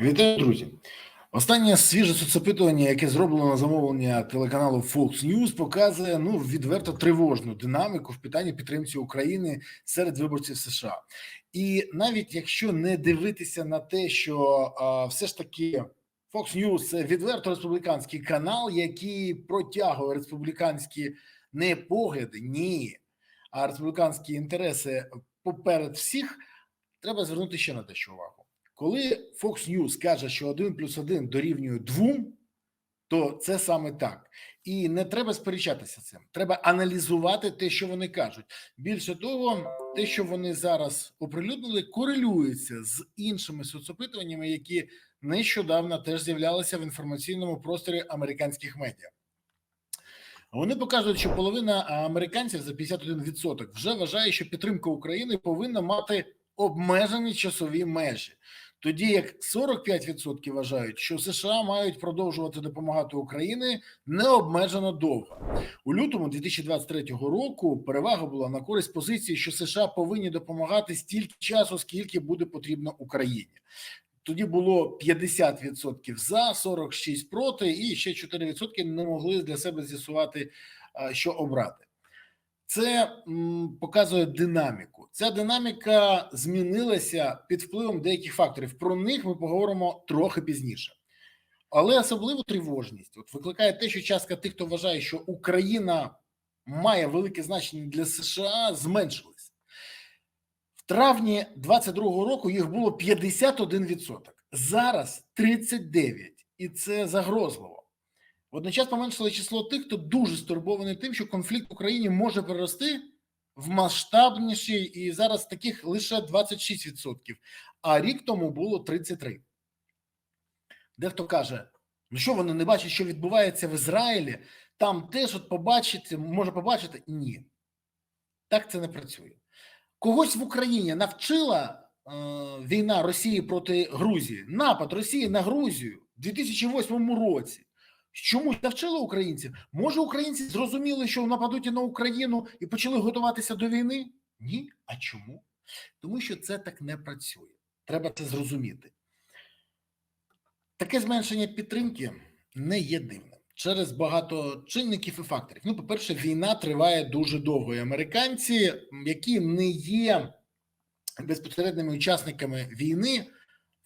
Вітаю, друзі. Останнє свіже соцопитування, яке зроблено на замовлення телеканалу Fox News, показує ну відверто тривожну динаміку в питанні підтримці України серед виборців США. І навіть якщо не дивитися на те, що а, все ж таки Fox News – це відверто республіканський канал, який протягує республіканські не погляди, ні, а республіканські інтереси поперед всіх, треба звернути ще на те, що увагу. Коли Fox News каже, що 1 плюс 1 дорівнює 2, то це саме так. І не треба сперечатися цим. Треба аналізувати те, що вони кажуть. Більше того, те, що вони зараз оприлюднили, корелюється з іншими соцопитуваннями, які нещодавно теж з'являлися в інформаційному просторі американських медіа. Вони показують, що половина американців за 51% вже вважає, що підтримка України повинна мати обмежені часові межі. Тоді як 45% вважають, що США мають продовжувати допомагати Україні необмежено довго у лютому 2023 року. Перевага була на користь позиції, що США повинні допомагати стільки часу, скільки буде потрібно Україні. Тоді було 50% за, 46% проти, і ще 4% не могли для себе з'ясувати, що обрати. Це показує динаміку. Ця динаміка змінилася під впливом деяких факторів. Про них ми поговоримо трохи пізніше. Але особливу тривожність от викликає те, що частка тих, хто вважає, що Україна має велике значення для США, зменшилась. В травні 22-го року їх було 51%. Зараз 39%. І це загрозливо. Водночас поменшило число тих, хто дуже стурбований тим, що конфлікт в Україні може перерости в масштабніший, і зараз таких лише 26%, а рік тому було 33%. Дехто каже: ну що вони не бачать, що відбувається в Ізраїлі, там теж от побачити, може побачити? Ні. Так це не працює. Когось в Україні навчила е, війна Росії проти Грузії, напад Росії на Грузію в 2008 році. Чомусь навчили українців? Може, українці зрозуміли, що нападуть на Україну і почали готуватися до війни? Ні. А чому? Тому що це так не працює. Треба це зрозуміти. Таке зменшення підтримки не є дивним через багато чинників і факторів. Ну, по-перше, війна триває дуже довго. І американці, які не є безпосередніми учасниками війни,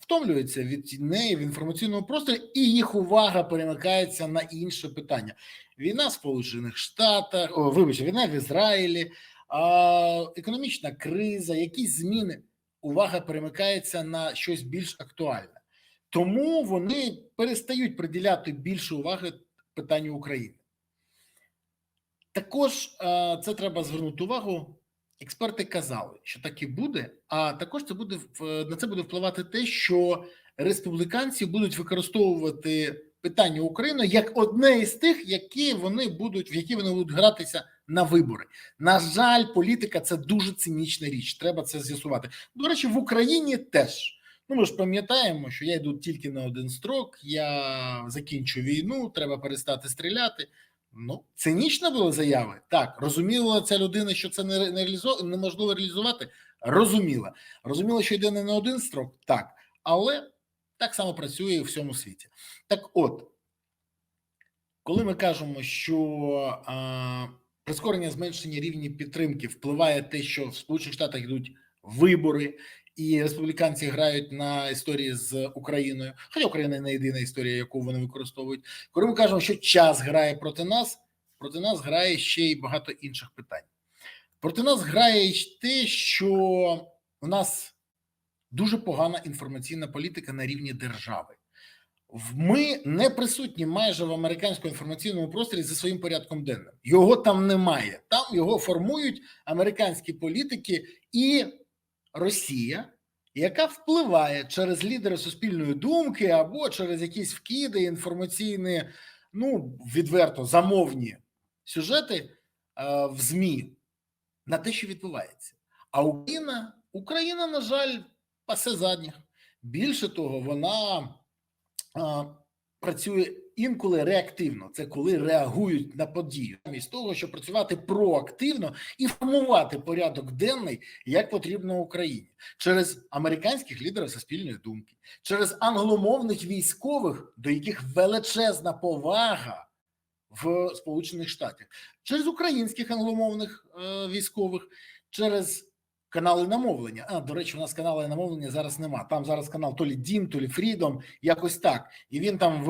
втомлюються від неї в інформаційному просторі, і їх увага перемикається на інше питання: війна в Сполучених Штатах, о, вибачте, війна в Ізраїлі, а, економічна криза, якісь зміни. Увага перемикається на щось більш актуальне, тому вони перестають приділяти більше уваги питанню України. Також це треба звернути увагу. Експерти казали, що так і буде, а також це буде на це буде впливати те, що республіканці будуть використовувати питання України як одне із тих, які вони будуть в які вони будуть гратися на вибори. На жаль, політика це дуже цинічна річ. Треба це з'ясувати. До речі, в Україні теж. Ну, ми ж пам'ятаємо, що я йду тільки на один строк. Я закінчу війну, треба перестати стріляти. Ну, цинічно були заяви. Так, розуміла ця людина, що це не реалізо... неможливо реалізувати. Розуміла. Розуміла, що йде не на один строк, так, але так само працює і в всьому світі. Так от, коли ми кажемо, що а, прискорення зменшення рівня підтримки впливає те, що в Сполучених Штатах йдуть вибори, і республіканці грають на історії з Україною, хоча Україна не єдина історія, яку вони використовують. Коли ми кажемо, що час грає проти нас, проти нас грає ще й багато інших питань. Проти нас грає те, що у нас дуже погана інформаційна політика на рівні держави. Ми не присутні майже в американському інформаційному просторі за своїм порядком денним. Його там немає. Там його формують американські політики і Росія, яка впливає через лідери суспільної думки або через якісь вкиди, інформаційні, ну відверто замовні сюжети е, в ЗМІ на те, що відбувається. А Україна, Україна, на жаль, пасе задніх. Більше того, вона е, працює інколи реактивно. Це коли реагують на подію, замість того, щоб працювати проактивно і формувати порядок денний, як потрібно Україні, через американських лідерів суспільної думки, через англомовних військових, до яких величезна повага в Сполучених Штатах, через українських англомовних е, військових, через канали намовлення. А до речі, у нас канали намовлення зараз нема. Там зараз канал то лі Дім, то лі Фрідом, якось так. І він там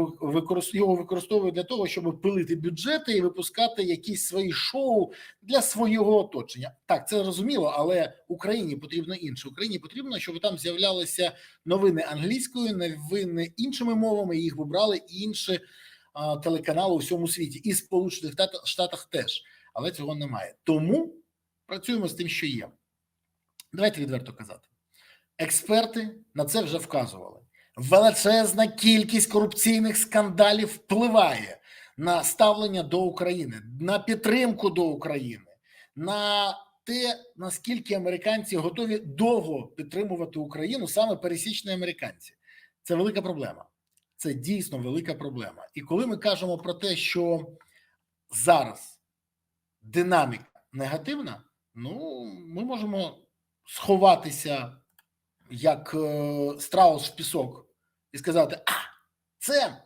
його використовує для того, щоб пилити бюджети і випускати якісь свої шоу для свого оточення. Так, це зрозуміло, але Україні потрібно інше. Україні потрібно, щоб там з'являлися новини англійською, новини іншими мовами. Їх вибрали інші а, телеканали у всьому світі, і Сполучених Штат- Штатах теж, але цього немає. Тому працюємо з тим, що є. Давайте відверто казати. Експерти на це вже вказували. Величезна кількість корупційних скандалів впливає на ставлення до України, на підтримку до України, на те, наскільки американці готові довго підтримувати Україну, саме пересічні американці. Це велика проблема. Це дійсно велика проблема. І коли ми кажемо про те, що зараз динаміка негативна, ну ми можемо сховатися як е, страус в пісок і сказати: а це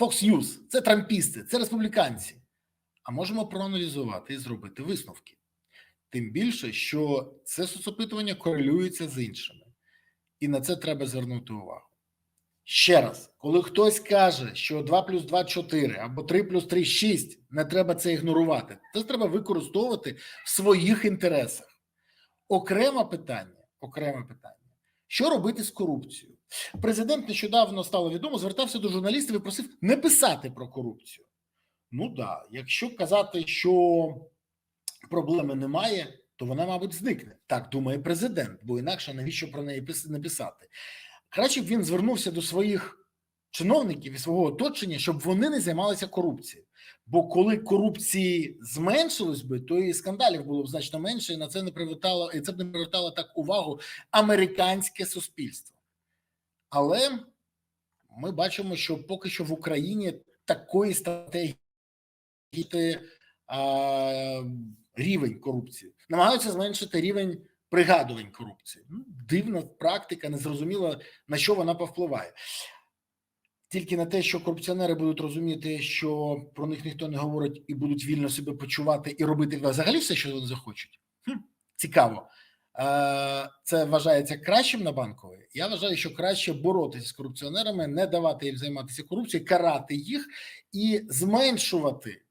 Fox News, це трампісти, це республіканці. А можемо проаналізувати і зробити висновки. Тим більше, що це соцопитування корелюється з іншими, і на це треба звернути увагу. Ще раз, коли хтось каже, що 2 плюс 2 – 4 або 3 плюс 3 – 6, не треба це ігнорувати. Це треба використовувати в своїх інтересах. Окреме питання, окреме питання. Що робити з корупцією? Президент нещодавно стало відомо, звертався до журналістів і просив не писати про корупцію. Ну да, якщо казати, що проблеми немає, то вона, мабуть, зникне. Так думає президент, бо інакше навіщо про неї не писати? Краще б він звернувся до своїх чиновників і свого оточення, щоб вони не займалися корупцією. Бо коли корупції зменшилось би, то і скандалів було б значно менше, і на це не привертало, і це б не привертало так увагу американське суспільство. Але ми бачимо, що поки що в Україні такої стратегії а, рівень корупції, намагаються зменшити рівень пригадувань корупції. Ну, дивна практика, незрозуміло на що вона повпливає. Тільки на те, що корупціонери будуть розуміти, що про них ніхто не говорить, і будуть вільно себе почувати і робити взагалі все, що вони захочуть. Хм, цікаво. Е, Це вважається кращим на банковій. Я вважаю, що краще боротися з корупціонерами, не давати їм займатися корупцією, карати їх і зменшувати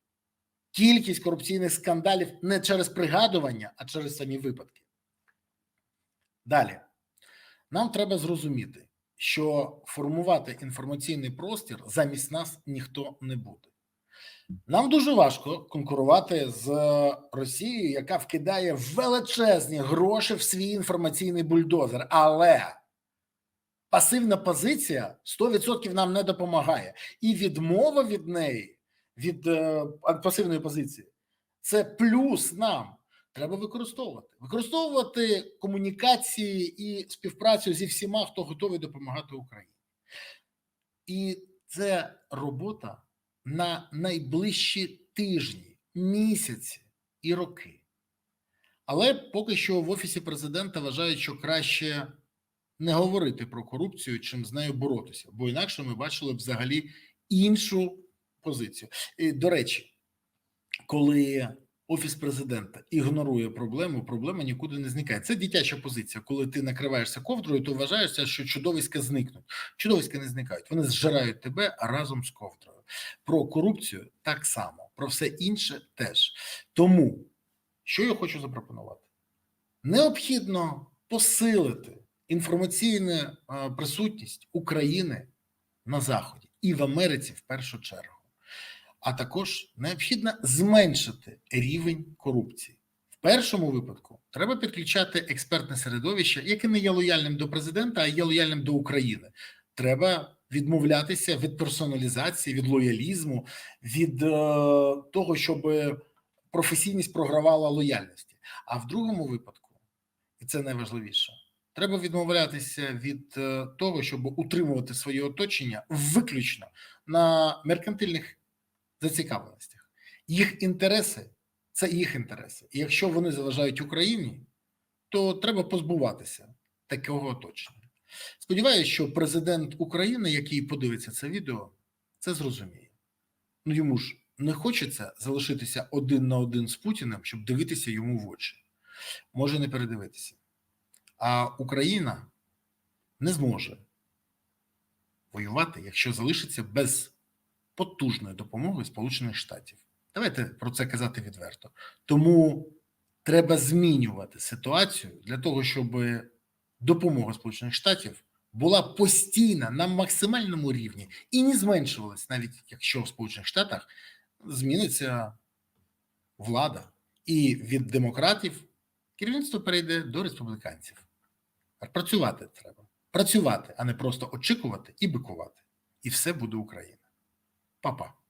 кількість корупційних скандалів не через пригадування, а через самі випадки. Далі нам треба зрозуміти, що формувати інформаційний простір замість нас ніхто не буде. Нам дуже важко конкурувати з Росією, яка вкидає величезні гроші в свій інформаційний бульдозер, але пасивна позиція 100% нам не допомагає, і відмова від неї, від е, пасивної позиції, це плюс нам. Треба використовувати, використовувати комунікації і співпрацю зі всіма, хто готовий допомагати Україні. І це робота на найближчі тижні, місяці і роки. Але поки що в офісі президента вважають, що краще не говорити про корупцію, чим з нею боротися, бо інакше ми бачили взагалі іншу позицію. І, до речі, коли офіс президента ігнорує проблему, проблема нікуди не зникає. Це дитяча позиція. Коли ти накриваєшся ковдрою, то вважаєшся, що чудовиська зникнуть. Чудовиська не зникають. Вони зжирають тебе разом з ковдрою. Про корупцію так само, про все інше теж. Тому що я хочу запропонувати? Необхідно посилити інформаційну е, присутність України на Заході і в Америці в першу чергу а також необхідно зменшити рівень корупції. В першому випадку треба підключати експертне середовище, яке не є лояльним до президента, а є лояльним до України. Треба відмовлятися від персоналізації, від лоялізму, від е, того, щоб професійність програвала лояльності. А в другому випадку, і це найважливіше, Треба відмовлятися від е, того, щоб утримувати своє оточення виключно на меркантильних зацікавленостях. Їх інтереси це їх інтереси. І якщо вони заважають Україні, то треба позбуватися такого оточення. Сподіваюся, що президент України, який подивиться це відео, це зрозуміє. Ну йому ж не хочеться залишитися один на один з Путіним, щоб дивитися йому в очі. Може не передивитися. А Україна не зможе воювати, якщо залишиться без потужної допомоги Сполучених Штатів. Давайте про це казати відверто. Тому треба змінювати ситуацію для того, щоб допомога Сполучених Штатів була постійна на максимальному рівні і не зменшувалась, навіть якщо в Сполучених Штатах зміниться влада, і від демократів керівництво перейде до республіканців. Працювати треба. Працювати, а не просто очікувати і бикувати. І все буде Україна. Papa. Pa.